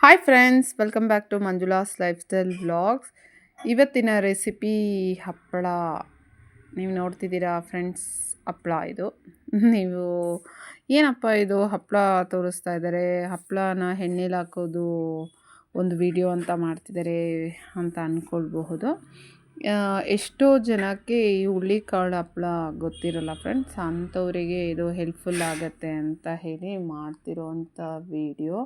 Hi friends welcome back to Manjula's life style blogs ಇವತ್ತಿನ recipe ಹಪ್ಪಳ. ನೀವು ನೋಡ್ತಿದ್ದೀರಾ ಫ್ರೆಂಡ್ಸ್ ಹಪ್ಪಳ ಇದು. ನೀವು ಏನಪ್ಪ ಇದು? ಹಪ್ಪಳ ತೋರಿಸ್ತಾ ಇದ್ದಾರೆ. ಹಪ್ಪಳನ ಎಣ್ಣೆಲಿ ಹಾಕೋದು ಒಂದು ವಿಡಿಯೋ ಅಂತ ಮಾಡ್ತಿದ್ದಾರೆ ಅಂತ ಅಂದ್ಕೊಳ್ಬಹುದು ಎಷ್ಟೋ ಜನಕ್ಕೆ ಈ ಹುಳ್ಳಿಕಾಳು ಹಪ್ಪಳ ಗೊತ್ತಿರಲ್ಲ ಫ್ರೆಂಡ್ಸ್ ಅಂಥವರಿಗೆ ಇದು ಹೆಲ್ಪ್ಫುಲ್ ಆಗುತ್ತೆ ಅಂತ ಹೇಳಿ ಮಾಡ್ತಿರೋವಂಥ ವಿಡಿಯೋ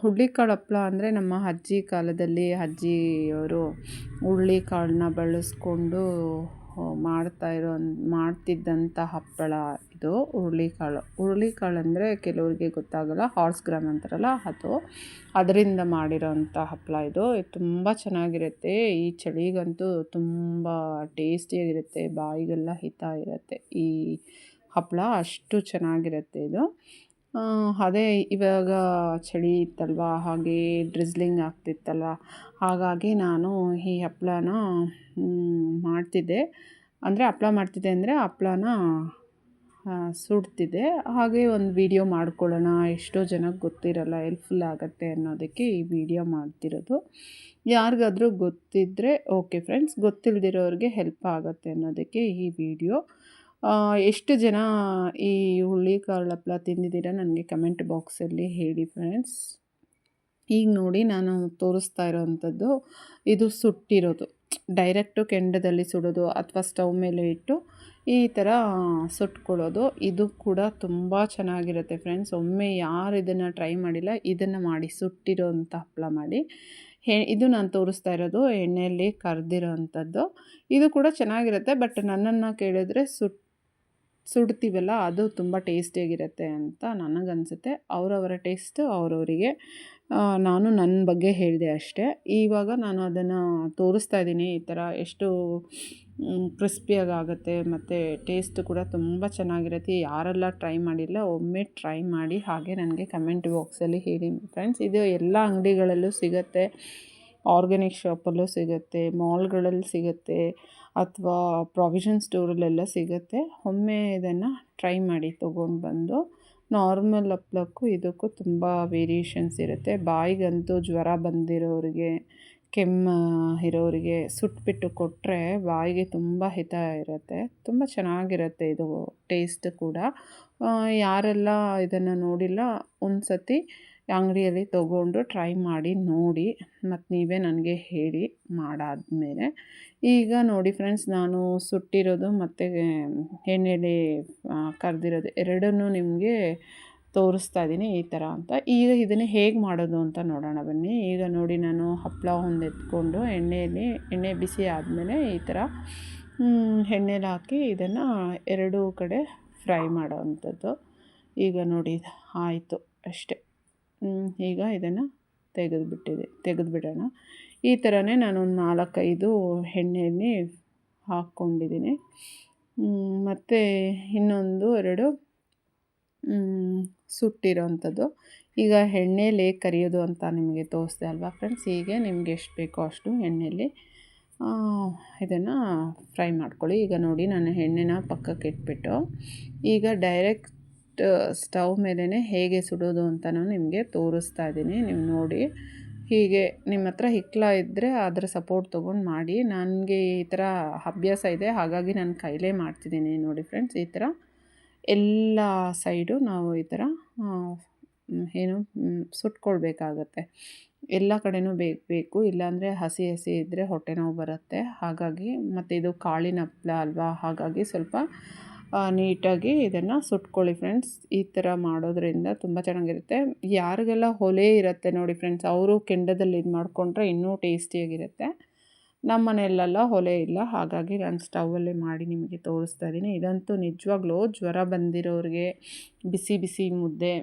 ಹುಳ್ಳಿಕಾಳು ಹಪ್ಪಳ ಅಂದರೆ ನಮ್ಮ ಅಜ್ಜಿ ಕಾಲದಲ್ಲಿ ಅಜ್ಜಿಯವರು ಹುಳ್ಳಿಕಾಳನ್ನ ಬಳಸ್ಕೊಂಡು ಮಾಡ್ತಾ ಇರೋ ಮಾಡ್ತಿದ್ದಂಥ ಹಪ್ಪಳ ಇದು ಹುರುಳಿಕಾಳು. ಹುರುಳಿಕಾಳು ಅಂದರೆ ಕೆಲವ್ರಿಗೆ ಗೊತ್ತಾಗಲ್ಲ ಹಾರ್ಸ್ ಗ್ರಾಮ್ ಅಂತಾರಲ್ಲ ಅದು. ಅದರಿಂದ ಮಾಡಿರೋಂಥ ಹಪ್ಪಳ ಇದು ತುಂಬ ಚೆನ್ನಾಗಿರುತ್ತೆ. ಈ ಚಳಿಗಂತೂ ತುಂಬ ಟೇಸ್ಟಿಯಾಗಿರುತ್ತೆ. ಬಾಯಿಗೆಲ್ಲ ಹಿತ ಇರುತ್ತೆ. ಈ ಹಪ್ಪಳ ಅಷ್ಟು ಚೆನ್ನಾಗಿರುತ್ತೆ ಇದು. ಅದೇ ಇವಾಗ ಚಳಿ ಇತ್ತಲ್ವ? ಹಾಗೆ ಡ್ರಿಸ್ಲಿಂಗ್ ಆಗ್ತಿತ್ತಲ್ವ? ಹಾಗಾಗಿ ನಾನು ಈ ಹಪ್ಪಳನ ಮಾಡ್ತಿದ್ದೆ. ಅಂದರೆ ಹಪ್ಪಳ ಮಾಡ್ತಿದ್ದೆ ಅಂದರೆ ಹಪ್ಪಳನ ಸುಡ್ತಿದ್ದೆ. ಹಾಗೆ ಒಂದು ವಿಡಿಯೋ ಮಾಡ್ಕೊಳ್ಳೋಣ. ಎಷ್ಟೋ ಜನಕ್ಕೆ ಗೊತ್ತಿರಲ್ಲ ಹೆಲ್ಪ್ಫುಲ್ ಆಗುತ್ತೆ ಅನ್ನೋದಕ್ಕೆ ಈ ವಿಡಿಯೋ ಮಾಡ್ತಿರೋದು. ಯಾರಿಗಾದರೂ ಗೊತ್ತಿದ್ದರೆ ಓಕೆ ಫ್ರೆಂಡ್ಸ್ ಗೊತ್ತಿಲ್ಲದಿರೋರಿಗೆ ಹೆಲ್ಪ್ ಆಗುತ್ತೆ ಅನ್ನೋದಕ್ಕೆ ಈ ವಿಡಿಯೋ ಎಷ್ಟು ಜನ ಈ ಹುಳಿ ಹುಳ್ಳಿಕಾಳು ಹಪ್ಪಳ ತಿಂದಿದ್ದೀರಾ ನನಗೆ ಕಮೆಂಟ್ ಬಾಕ್ಸಲ್ಲಿ ಹೇಳಿ ಫ್ರೆಂಡ್ಸ್ ಈಗ ನೋಡಿ ನಾನು ತೋರಿಸ್ತಾ ಇರೋವಂಥದ್ದು. ಇದು ಸುಟ್ಟಿರೋದು. ಡೈರೆಕ್ಟು ಕೆಂಡದಲ್ಲಿ ಸುಡೋದು ಅಥವಾ ಸ್ಟವ್ ಮೇಲೆ ಇಟ್ಟು ಈ ಥರ ಸುಟ್ಕೊಳ್ಳೋದು. ಇದು ಕೂಡ ತುಂಬ ಚೆನ್ನಾಗಿರುತ್ತೆ ಫ್ರೆಂಡ್ಸ್ ಒಮ್ಮೆ ಯಾರು ಇದನ್ನು ಟ್ರೈ ಮಾಡಿಲ್ಲ, ಇದನ್ನು ಮಾಡಿ ಸುಟ್ಟಿರೋವಂಥ ಹಪ್ಪಳ ಮಾಡಿ. ಹೆ, ಇದು ನಾನು ತೋರಿಸ್ತಾ ಇರೋದು ಎಣ್ಣೆಯಲ್ಲಿ ಕರೆದಿರೋ ಅಂಥದ್ದು ಇದು ಕೂಡ ಚೆನ್ನಾಗಿರುತ್ತೆ ಬಟ್ ನನ್ನನ್ನು ಕೇಳಿದ್ರೆ ಸುಟ್ ಸುಡ್ತೀವಲ್ಲ, ಅದು ತುಂಬ ಟೇಸ್ಟಿಯಾಗಿರುತ್ತೆ ಅಂತ ನನಗನ್ಸುತ್ತೆ. ಅವರವರ ಟೇಸ್ಟು ಅವರವರಿಗೆ. ನಾನು ನನ್ನ ಬಗ್ಗೆ ಹೇಳಿದೆ ಅಷ್ಟೇ. ಇವಾಗ ನಾನು ಅದನ್ನು ತೋರಿಸ್ತಾ ಇದ್ದೀನಿ. ಈ ಥರ ಎಷ್ಟು ಕ್ರಿಸ್ಪಿಯಾಗಿ ಆಗುತ್ತೆ ಮತ್ತು ಟೇಸ್ಟ್ ಕೂಡ ತುಂಬ ಚೆನ್ನಾಗಿರುತ್ತೆ. ಯಾರೆಲ್ಲ ಟ್ರೈ ಮಾಡಿಲ್ಲ, ಒಮ್ಮೆ ಟ್ರೈ ಮಾಡಿ ಹಾಗೆ ನನಗೆ ಕಮೆಂಟ್ ಬಾಕ್ಸಲ್ಲಿ ಹೇಳಿ ಫ್ರೆಂಡ್ಸ್. ಇದು ಎಲ್ಲ ಅಂಗಡಿಗಳಲ್ಲೂ ಸಿಗುತ್ತೆ. ಆರ್ಗ್ಯಾನಿಕ್ ಶಾಪಲ್ಲೂ ಸಿಗುತ್ತೆ ಮಾಲ್ಗಳಲ್ಲಿ ಸಿಗುತ್ತೆ. ಅಥವಾ ಪ್ರಾವಿಷನ್ ಸ್ಟೋರಲ್ಲೆಲ್ಲ ಸಿಗುತ್ತೆ. ಒಮ್ಮೆ ಇದನ್ನು ಟ್ರೈ ಮಾಡಿ ತೊಗೊಂಡು ಬಂದು ನಾರ್ಮಲ್ ಹಪ್ಳಕ್ಕೂ ಇದಕ್ಕೂ ತುಂಬ ವೇರಿಯೇಷನ್ಸ್ ಇರುತ್ತೆ. ಬಾಯಿಗಂತೂ ಜ್ವರ ಬಂದಿರೋರಿಗೆ, ಕೆಮ್ಮು ಇರೋರಿಗೆ ಸುಟ್ಬಿಟ್ಟು ಕೊಟ್ಟರೆ ಬಾಯಿಗೆ ತುಂಬ ಹಿತ ಇರುತ್ತೆ. ತುಂಬ ಚೆನ್ನಾಗಿರುತ್ತೆ ಇದು ಟೇಸ್ಟ್ ಕೂಡ. ಯಾರೆಲ್ಲ ಇದನ್ನು ನೋಡಿಲ್ಲ ಒಂದು ಸತಿ ಅಂಗಡಿಯಲ್ಲಿ ತೊಗೊಂಡು ಟ್ರೈ ಮಾಡಿ ನೋಡಿ, ಮತ್ತು ನೀವೇ ನನಗೆ ಹೇಳಿ ಮಾಡಾದಮೇಲೆ. ಈಗ ನೋಡಿ ಫ್ರೆಂಡ್ಸ್ ನಾನು ಸುಟ್ಟಿರೋದು ಮತ್ತು ಎಣ್ಣೆಲಿ ಕರೆದಿರೋದು ಎರಡನ್ನೂ ನಿಮಗೆ ತೋರಿಸ್ತಾ ಇದ್ದೀನಿ ಈ ಥರ ಅಂತ. ಈಗ ಇದನ್ನು ಹೇಗೆ ಮಾಡೋದು ಅಂತ ನೋಡೋಣ ಬನ್ನಿ. ಈಗ ನೋಡಿ ನಾನು ಹಪ್ಪಳ ಒಂದು ಎತ್ಕೊಂಡು ಎಣ್ಣೆಯಲ್ಲಿ ಎಣ್ಣೆ ಬಿಸಿ ಆದಮೇಲೆ ಈ ಥರ ಎಣ್ಣೆಲಿ ಹಾಕಿ ಇದನ್ನು ಎರಡೂ ಕಡೆ ಫ್ರೈ ಮಾಡೋ ಅಂಥದ್ದು. ಈಗ ನೋಡಿ, ಆಯಿತು ಅಷ್ಟೆ. ಈಗ ಇದನ್ನು ತೆಗೆದುಬಿಟ್ಟಿದೆ, ತೆಗೆದುಬಿಡೋಣ. ಈ ಥರನೇ ನಾನು ಒಂದು ನಾಲ್ಕೈದು ಎಣ್ಣೆಯಲ್ಲಿ ಹಾಕ್ಕೊಂಡಿದ್ದೀನಿ. ಮತ್ತು ಇನ್ನೊಂದು, ಎರಡು ಸುಟ್ಟಿರೋವಂಥದ್ದು ಈಗ ಎಣ್ಣೆಲಿ ಕರಿಯೋದು ಅಂತ ನಿಮಗೆ ತೋರಿಸ್ದೆ ಅಲ್ವಾ ಫ್ರೆಂಡ್ಸ್? ಹೀಗೆ ನಿಮ್ಗೆ ಎಷ್ಟು ಬೇಕೋ ಅಷ್ಟು ಎಣ್ಣೆಯಲ್ಲಿ ಇದನ್ನು ಫ್ರೈ ಮಾಡ್ಕೊಳ್ಳಿ. ಈಗ ನೋಡಿ, ನಾನು ಎಣ್ಣೆನ ಪಕ್ಕಕ್ಕೆ ಇಟ್ಬಿಟ್ಟು, ಈಗ ಡೈರೆಕ್ಟ್ ಸ್ಟವ್ ಮೇಲೇ ಹೇಗೆ ಸುಡೋದು ಅಂತಲೂ ನಿಮಗೆ ತೋರಿಸ್ತಾ ಇದ್ದೀನಿ. ನೀವು ನೋಡಿ. ಹೀಗೆ ನಿಮ್ಮ ಹತ್ರ ಹಿಕ್ಲ ಇದ್ದರೆ ಅದರ ಸಪೋರ್ಟ್ ತೊಗೊಂಡು ಮಾಡಿ. ನನಗೆ ಈ ಥರ ಅಭ್ಯಾಸ ಇದೆ. ಹಾಗಾಗಿ ನಾನು ಕೈಲೇ ಮಾಡ್ತಿದ್ದೀನಿ ನೋಡಿ ಫ್ರೆಂಡ್ಸ್ ಈ ಥರ ಎಲ್ಲ ಸೈಡು ನಾವು ಈ ಥರ ಏನು ಸುಟ್ಕೊಳ್ಬೇಕಾಗತ್ತೆ. ಎಲ್ಲ ಕಡೆನೂ ಬೇಕು ಬೇಕು. ಇಲ್ಲಾಂದರೆ ಹಸಿ ಹಸಿ ಇದ್ದರೆ ಹೊಟ್ಟೆ ನೋವು ಬರುತ್ತೆ. ಹಾಗಾಗಿ ಮತ್ತು ಇದು ಕಾಳಿನ ಹಪ್ಪಳ ಅಲ್ವಾ? ಹಾಗಾಗಿ ಸ್ವಲ್ಪ ನೀಟಾಗಿ ಇದನ್ನು ಸುಟ್ಕೊಳ್ಳಿ ಫ್ರೆಂಡ್ಸ್ ಈ ಥರ ಮಾಡೋದ್ರಿಂದ ತುಂಬ ಚೆನ್ನಾಗಿರುತ್ತೆ. ಯಾರಿಗೆಲ್ಲ ಹೊಲೆ ಇರುತ್ತೆ ನೋಡಿ ಫ್ರೆಂಡ್ಸ್ ಅವರು ಕೆಂಡದಲ್ಲಿ ಇದು ಮಾಡಿಕೊಂಡ್ರೆ ಇನ್ನೂ ಟೇಸ್ಟಿಯಾಗಿರುತ್ತೆ ನಮ್ಮ ಮನೆಯಲ್ಲೆಲ್ಲ ಹೊಲೆ ಇಲ್ಲ. ಹಾಗಾಗಿ ನಾನು ಸ್ಟವಲ್ಲೇ ಮಾಡಿ ನಿಮಗೆ ತೋರಿಸ್ತಾ ಇದ್ದೀನಿ. ಇದಂತೂ ನಿಜವಾಗ್ಲೂ ಜ್ವರ ಬಂದಿರೋರಿಗೆ ಬಿಸಿ ಬಿಸಿ ಮುದ್ದೆ,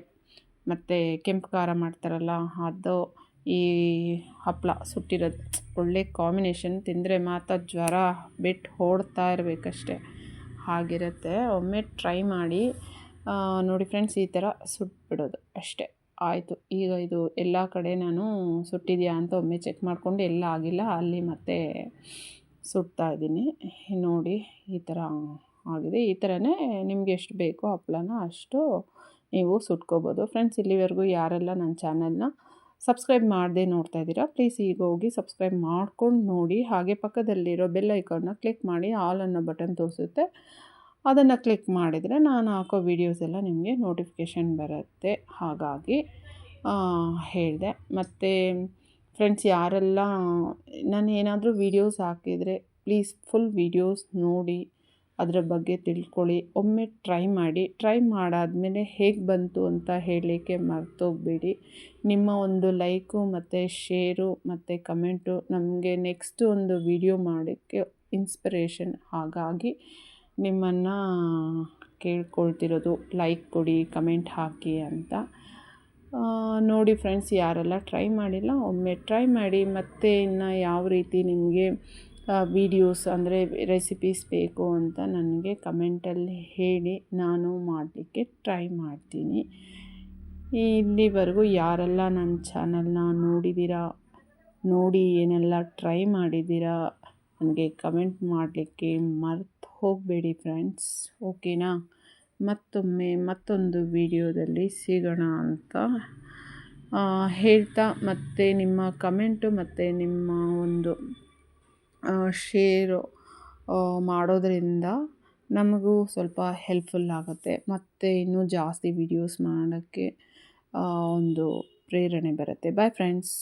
ಮತ್ತು ಕೆಂಪು ಖಾರ ಮಾಡ್ತಾರಲ್ಲ, ಅದು ಈ ಹಪ್ಪಳ ಸುಟ್ಟಿರೋದು. ಒಳ್ಳೆ ಕಾಂಬಿನೇಷನ್ ತಿಂದರೆ ಮಾತ್ರ ಜ್ವರ ಬಿಟ್ಟು ಓಡ್ತಾ ಇರಬೇಕಷ್ಟೆ. ಹಾಗಿರುತ್ತೆ. ಒಮ್ಮೆ ಟ್ರೈ ಮಾಡಿ ನೋಡಿ ಫ್ರೆಂಡ್ಸ್ ಈ ಥರ ಸುಟ್ಬಿಡೋದು ಅಷ್ಟೇ. ಆಯಿತು. ಈಗ ಇದು ಎಲ್ಲ ಕಡೆ ನಾನು ಸುಟ್ಟಿದೆಯಾ ಅಂತ ಒಮ್ಮೆ ಚೆಕ್ ಮಾಡಿಕೊಂಡು ಎಲ್ಲ ಆಗಿಲ್ಲ, ಅಲ್ಲಿ ಮತ್ತೆ ಸುಡ್ತಾ ಇದ್ದೀನಿ. ನೋಡಿ ಈ ಥರ ಆಗಿದೆ. ಈ ಥರನೇ ನಿಮಗೆ ಎಷ್ಟು ಬೇಕೋ ಹಪ್ಪಳನ ಅಷ್ಟು ನೀವು ಸುಟ್ಕೋಬೋದು. ಫ್ರೆಂಡ್ಸ್ ಇಲ್ಲಿವರೆಗೂ ಯಾರೆಲ್ಲ ನನ್ನ ಚಾನಲ್ನ ಸಬ್ಸ್ಕ್ರೈಬ್ ಮಾಡದೆ ನೋಡ್ತಾ ಇದ್ದೀರಾ ಪ್ಲೀಸ್ ಈಗ ಹೋಗಿ ಸಬ್ಸ್ಕ್ರೈಬ್ ಮಾಡ್ಕೊಂಡು ನೋಡಿ. ಹಾಗೆ ಪಕ್ಕದಲ್ಲಿರೋ ಬೆಲ್ ಐಕಾನ್ನ ಕ್ಲಿಕ್ ಮಾಡಿ ಆಲ್ ಅನ್ನೋ ಬಟನ್ ತೋರಿಸುತ್ತೆ. ಅದನ್ನು ಕ್ಲಿಕ್ ಮಾಡಿದರೆ ನಾನು ಹಾಕೋ ವೀಡಿಯೋಸ್ ಎಲ್ಲ ನಿಮಗೆ ನೋಟಿಫಿಕೇಷನ್ ಬರುತ್ತೆ. ಹಾಗಾಗಿ ಹೇಳಿದೆ. ಮತ್ತು ಫ್ರೆಂಡ್ಸ್ ಯಾರೆಲ್ಲ, ನಾನು ಏನಾದರೂ ವೀಡಿಯೋಸ್ ಹಾಕಿದರೆ ಪ್ಲೀಸ್ ಫುಲ್ ವೀಡಿಯೋಸ್ ನೋಡಿ, ಅದರ ಬಗ್ಗೆ ತಿಳ್ಕೊಳ್ಳಿ. ಒಮ್ಮೆ ಟ್ರೈ ಮಾಡಿ. ಟ್ರೈ ಮಾಡಾದಮೇಲೆ ಹೇಗೆ ಬಂತು ಅಂತ ಹೇಳಲಿಕ್ಕೆ ಮರ್ತೋಗಬೇಡಿ ನಿಮ್ಮ ಒಂದು ಲೈಕು ಮತ್ತು ಶೇರು ಮತ್ತು ಕಮೆಂಟು ನಮಗೆ ನೆಕ್ಸ್ಟ್ ಒಂದು ವಿಡಿಯೋ ಮಾಡೋಕ್ಕೆ ಇನ್ಸ್ಪಿರೇಷನ್ ಹಾಗಾಗಿ ನಿಮ್ಮನ್ನು ಕೇಳ್ಕೊಳ್ತಿರೋದು ಲೈಕ್ ಕೊಡಿ ಕಮೆಂಟ್ ಹಾಕಿ ಅಂತ. ನೋಡಿ ಫ್ರೆಂಡ್ಸ್ ಯಾರೆಲ್ಲ ಟ್ರೈ ಮಾಡಿಲ್ಲ ಒಮ್ಮೆ ಟ್ರೈ ಮಾಡಿ ಮತ್ತೆ ಇನ್ನು ಯಾವ ರೀತಿ ನಿಮಗೆ ವಿಡಿಯೋಸ್ ಅಂದರೆ ರೆಸಿಪೀಸ್ ಬೇಕು ಅಂತ ನನಗೆ ಕಮೆಂಟಲ್ಲಿ ಹೇಳಿ ನಾನು ಮಾಡಲಿಕ್ಕೆ ಟ್ರೈ ಮಾಡ್ತೀನಿ. ಇಲ್ಲಿವರೆಗೂ ಯಾರೆಲ್ಲ ನನ್ನ ಚಾನಲ್ನ ನೋಡಿದ್ದೀರಾ? ನೋಡಿ, ಏನೆಲ್ಲ ಟ್ರೈ ಮಾಡಿದ್ದೀರಾ? ನನಗೆ ಕಮೆಂಟ್ ಮಾಡಲಿಕ್ಕೆ ಮರ್ತು ಹೋಗಬೇಡಿ ಫ್ರೆಂಡ್ಸ್. ಓಕೆನಾ? ಮತ್ತೊಮ್ಮೆ ಮತ್ತೊಂದು ವಿಡಿಯೋದಲ್ಲಿ ಸಿಗೋಣ ಅಂತ ಹೇಳ್ತಾ ಮತ್ತು ನಿಮ್ಮ ಕಮೆಂಟು ಮತ್ತು ನಿಮ್ಮ ಒಂದು ಶೇರು ಮಾಡೋದರಿಂದ ನಮಗೂ ಸ್ವಲ್ಪ ಹೆಲ್ಪ್ಫುಲ್ ಆಗುತ್ತೆ. ಮತ್ತು ಇನ್ನೂ ಜಾಸ್ತಿ ವಿಡಿಯೋಸ್ ಮಾಡೋಕ್ಕೆ ಒಂದು ಪ್ರೇರಣೆ ಬರುತ್ತೆ. Bye friends